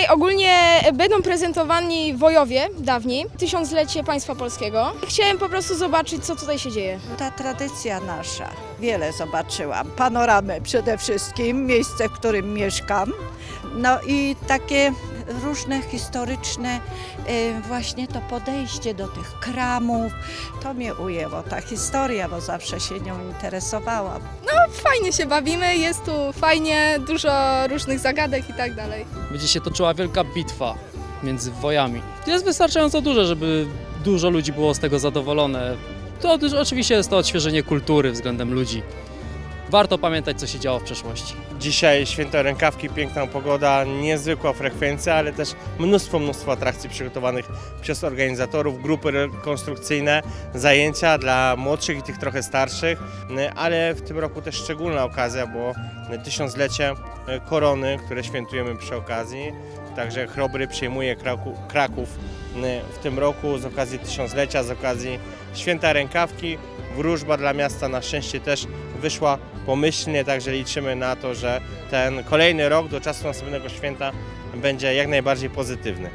Tutaj ogólnie będą prezentowani wojowie dawni, tysiąclecie państwa polskiego. Chciałem po prostu zobaczyć, co tutaj się dzieje. Ta tradycja nasza. Wiele zobaczyłam. Panoramę przede wszystkim, miejsce, w którym mieszkam. No i takie różne historyczne e, właśnie to podejście do tych kramów. To mnie ujęło, ta historia, bo zawsze się nią interesowałam. Fajnie się bawimy, jest tu fajnie, dużo różnych zagadek i tak dalej. będzie się toczyła wielka bitwa między wojami. Jest wystarczająco duże, żeby dużo ludzi było z tego zadowolone. To oczywiście jest to odświeżenie kultury względem ludzi. Warto pamiętać, co się działo w przeszłości. Dzisiaj święto rękawki, piękna pogoda, niezwykła frekwencja, ale też mnóstwo, mnóstwo atrakcji przygotowanych przez organizatorów, grupy rekonstrukcyjne, zajęcia dla młodszych i tych trochę starszych, ale w tym roku też szczególna okazja, bo tysiąclecie korony, które świętujemy przy okazji. Także Chrobry przyjmuje Kraku, Kraków w tym roku z okazji tysiąclecia, z okazji święta rękawki. Wróżba dla miasta na szczęście też wyszła pomyślnie, także liczymy na to, że ten kolejny rok do czasu następnego święta będzie jak najbardziej pozytywny.